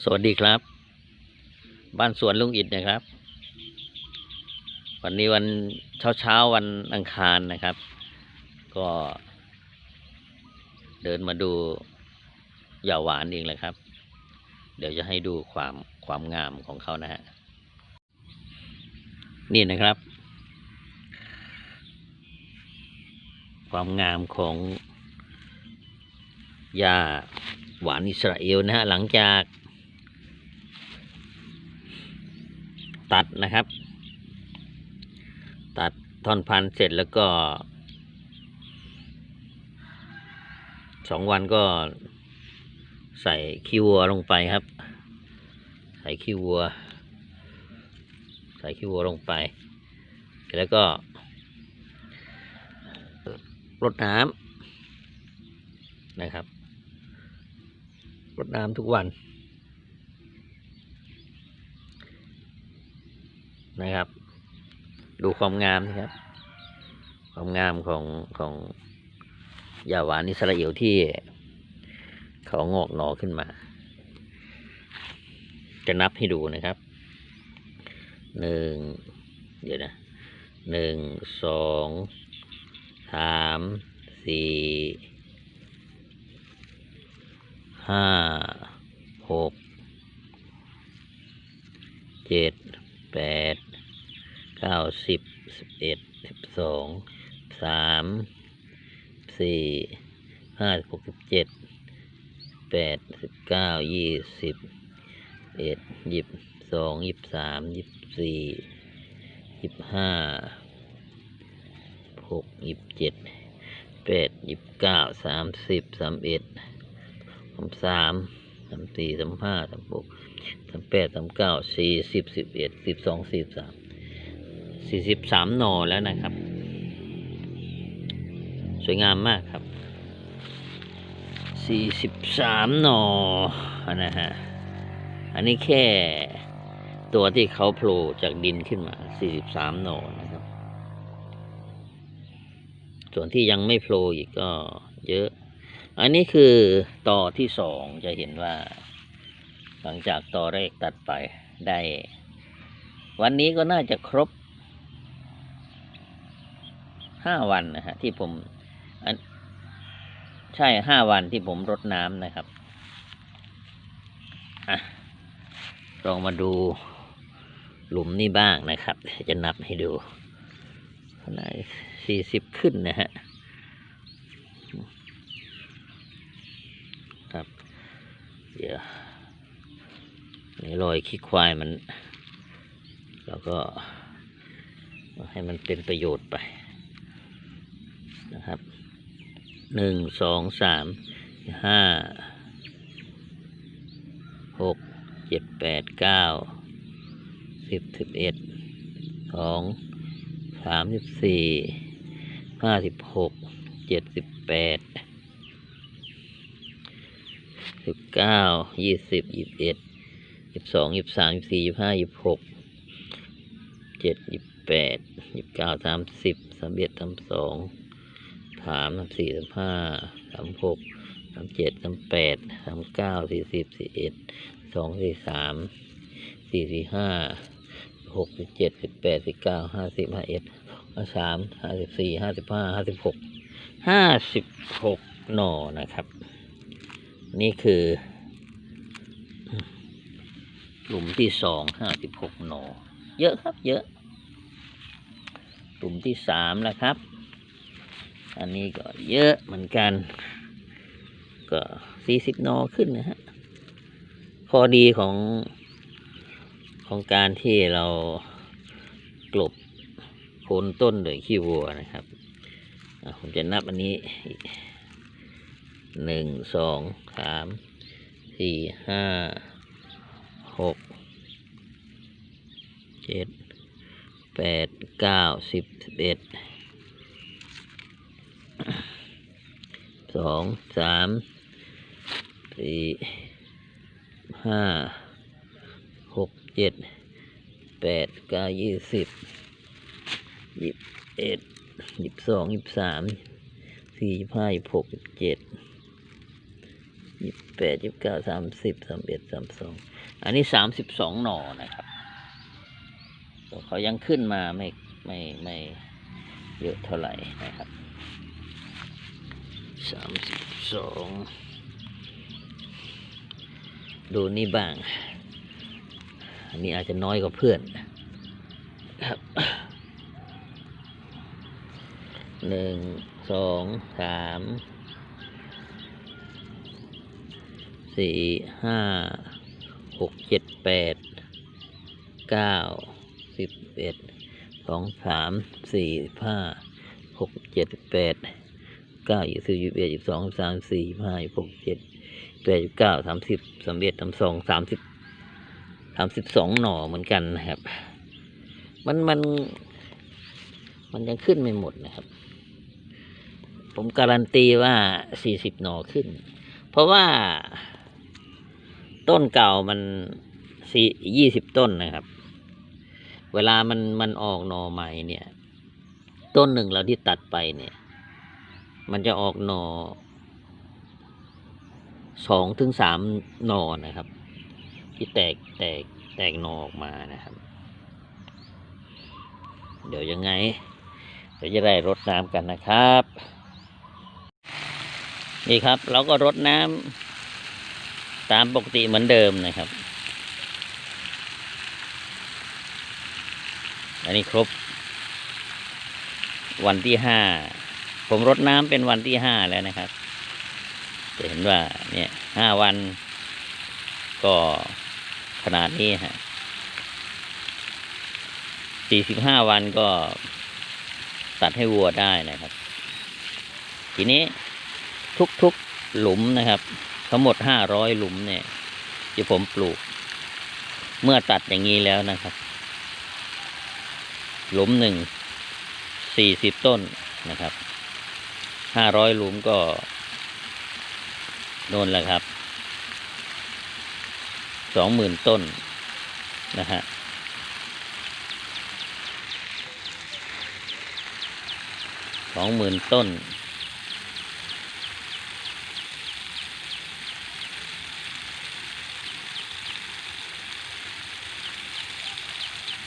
สวัสดีครับ บ้านสวนลุงอิดนะครับ วันนี้วันเช้าเช้าวันอังคารนะครับ ก็ เดินมาดูหย่าหวานเองแหละครับ เดี๋ยวจะให้ดูความความงามของเขานะฮะนี่นะครับ ความงามของหญ้าหวานอิสราเอลนะฮะหลังจาก ตัด นะครับ ตัดท่อนพันธุ์เสร็จแล้วก็สองวันก็ใส่ขี้วัวลงไปครับ ใส่ขี้วัว ใส่ขี้วัวลงไป แล้วก็รดน้ำนะครับรดน้ำทุกวัน นะครับ ดูความงามนะครับ ความงามของของยาหวานอิสราเอลที่เขางอกหนอขึ้นมา จะนับให้ดูนะครับ หนึ่ง เดี๋ยวนะ หนึ่ง สอง สาม สี่ ห้า หก เจ็ด แปด เก้าสิบสิบเอ็ดสิบสองสามสี่ห้าหกสิบเจ็ดแปดสิบเก้ายี่สิบเอ็ดยี่สิบสองยี่สิบสามยี่สิบสี่ยี่สิบห้าหกยี่สิบเจ็ดแปดยี่สิบเก้าสามสิบสามเอ็ดสามสามสามสี่สามห้าสามหกสามแปดสามเก้าสี่สิบสิบเอ็ดสิบสองสิบสาม สี่สิบสามหน่อแล้วนะครับ สวยงามมากครับสี่สิบสามหน่อนะฮะอันนี้แค่ตัวที่เขาโผล่จากดินขึ้นมาสี่สิบสามหน่อนะครับ ส่วนที่ยังไม่โผล่อีกก็เยอะ อันนี้คือต่อที่สองจะเห็นว่า หลังจากต่อแรกตัดไปได้ วันนี้ก็น่าจะครบ ห้าวันนะฮะที่ผมใช่ห้าวันที่ผมรดน้ำนะครับอะลองมาดูหลุมนี่บ้างนะครับ จะนับให้ดูไหนสี่สิบขึ้นนะฮะครับ เดี๋ยวนี่รอยขี้ควายมัน แล้วก็ให้มันเป็นประโยชน์ไป นะครับ หนึ่งสองสามห้าหกเจ็ดแปดเก้าสิบสิบเอ็ดสองสามสิบสี่ห้าสิบหกเจ็ดสิบแปดสิบเก้ายี่สิบยี่สิบเอ็ดยี่สิบสองยี่สิบสามยี่สิบสี่ยี่สิบห้ายี่สิบหกเจ็ดยี่สิบแปดยี่สิบเก้าสามสิบสามเอ็ดสามสอง สามสามสี่สามห้าสามหกสามเจ็ดสามแปดสามเก้าสี่สิบสี่เอ็ดสองสี่สามสี่สี่ห้าหกสิบเจ็ดสิบแปดสิบเก้าห้าสิบห้าเอ็ดห้าสามห้าสิบสี่ห้าสิบห้าห้าสิบหกห้าสิบหกหน่อนะครับ นี่คือหลุมที่สองห้าสิบหกหน่อ เยอะครับ เยอะ หลุมที่สามแล้วครับ อันนี้ก็เยอะเหมือนกัน ก็สี่สิบนอขึ้นนะฮะพอดีของของการที่เรากลบโคนต้นโดยขี้วัวนะครับผมจะนับอันนี้หนึ่งสองสามสี่ห้าหกเจ็ดแปดเก้าสิบสิบเอ็ด สองสามสี่ห้าหกเจ็ดแปดเก้ายี่สิบยี่สิบเอ็ดยี่สิบสองยี่สิบสามสี่ยี่สิบห้ายี่สิบหกยี่สิบเจ็ดยี่สิบแปดยี่สิบเก้าสามสิบสามเอ็ดสามสองอันนี้สามสิบสองหน่อนะครับเขายังขึ้นมาไม่ไม่ไม่เยอะเท่าไหร่นะครับ สามสิบสองดูนี่บ้าง อันนี้อาจจะน้อยกว่าเพื่อนครับหนึ่งสองสามสี่ห้าหกเจ็ดแปดเก้าสิบเอ็ดสองสามสี่ห้าหกเจ็ดแปด เก้ายี่สิบยี่สิบเอ็ดยี่สิบสองสามสี่ห้าหกเจ็ดแปดเก้าสามสิบสามเอ็ดสามสองสามสิบสามสิบสองหน่อเหมือนกันนะครับ มันมัน มันยังขึ้นไม่หมดนะครับ ผมการันตีว่าสี่สิบหน่อขึ้น เพราะว่าต้นเก่ามันสี่ยี่สิบต้นนะครับ เวลามันมันออกหน่อใหม่เนี่ย ต้นหนึ่งเราที่ตัดไปเนี่ย มันจะออกหน่อสองถึงสามหน่อนะครับ ที่แตกแตกแตกหน่อออกมานะครับ เดี๋ยวยังไง เดี๋ยวจะได้รดน้ำกันนะครับ นี่ครับ เราก็รดน้ำตามปกติเหมือนเดิมนะครับ อันนี้ครบวันที่ห้า ผมรดน้ำเป็นวันที่ห้าแล้วนะครับ จะเห็นว่าเนี่ยห้าวัน ก็ขนาดนี้ฮะสี่สิบห้าวันก็ตัดให้วัวได้นะครับ ทีนี้ทุกๆหลุมนะครับ ทั้งหมดห้าร้อยหลุมเนี่ยที่ผมปลูก เมื่อตัดอย่างนี้แล้วนะครับ หลุมหนึ่งสี่สิบต้นนะครับ ห้าร้อยหลุมก็โน่นแหละครับสองหมื่นต้นนะฮะสองหมื่นต้น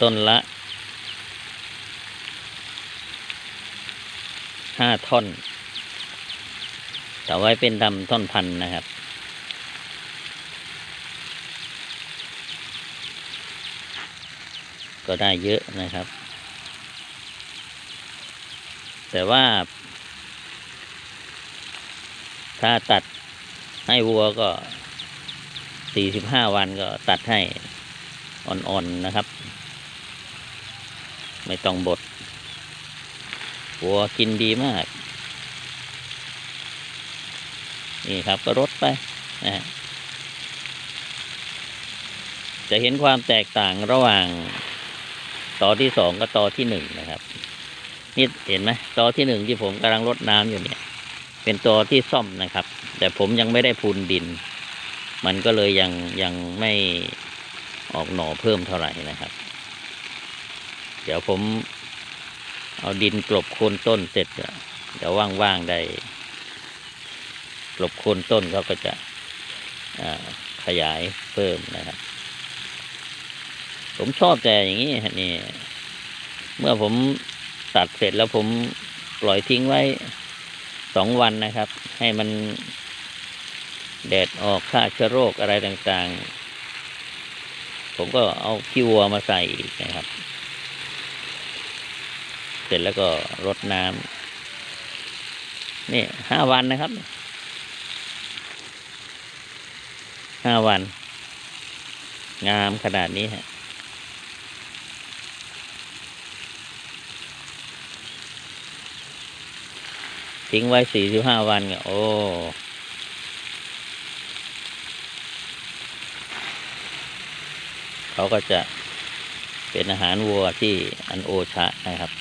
ต้นละห้าท่อน แต่ไว้เป็นดำท่อนพันธุ์นะครับ ก็ได้เยอะนะครับ แต่ว่า ถ้าตัดให้วัวก็สี่สิบห้าวันก็ตัดให้อ่อนๆนะครับ ไม่ต้องบดวัวกินดีมาก นี่ครับก็รดไปนะฮะจะเห็นความแตกต่างระหว่างต่อที่สองกับต่อที่หนึ่งนะครับนี่เห็นไหมต่อที่หนึ่งที่ผมกำลังรดน้ำอยู่เนี่ย เป็นต่อที่ซ่อมนะครับ แต่ผมยังไม่ได้พูนดิน มันก็เลยยังยังไม่ออกหน่อเพิ่มเท่าไหร่นะครับ เดี๋ยวผมเอาดินกลบโคนต้นเสร็จเดี๋ยวว่างๆได้ กลบโคนต้นเขาก็จะขยายเพิ่มนะครับ ผมชอบแต่อย่างนี้ฮะนี่ เมื่อผมตัดเสร็จแล้วผมปล่อยทิ้งไว้สองวันนะครับ ให้มันแดดออกฆ่าเชื้อโรคอะไรต่างๆ ผมก็เอาขี้วัวมาใส่อีกนะครับ เสร็จแล้วก็รดน้ำนี่ห้าวันนะครับ ห้าวัน งามขนาดนี้ฮะทิ้งไว้สี่สิบห้าวันก็โอ้เขาก็จะเป็นอาหารวัวที่อันโอชะนะครับ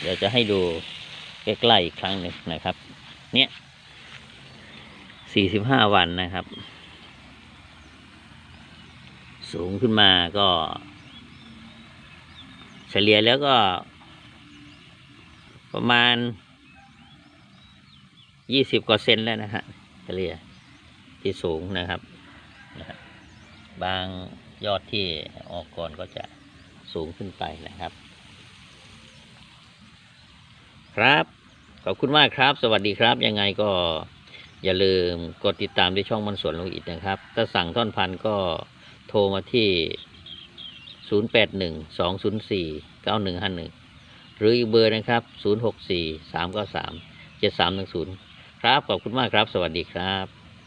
เดี๋ยวจะให้ดูใกล้ๆอีกครั้งหนึ่งนะครับ เนี่ยสี่สิบห้าวันนะครับ สูงขึ้นมาก็ เฉลี่ยแล้วก็ ประมาณยี่สิบกว่าเซนแล้วนะฮะเฉลี่ยที่สูงนะครับนะครับบางยอดที่ออกก่อนก็จะสูงขึ้นไปนะครับ ครับ ขอบคุณมากครับ สวัสดีครับ ยังไงก็อย่าลืมกดติดตามที่ช่องมันสวนลุงอิดนะครับ ถ้าสั่งท่อนพันก็โทรมาที่ 0812049151 หรืออีกเบอร์นะครับ 0643937310 ครับ ขอบคุณมากครับ สวัสดีครับ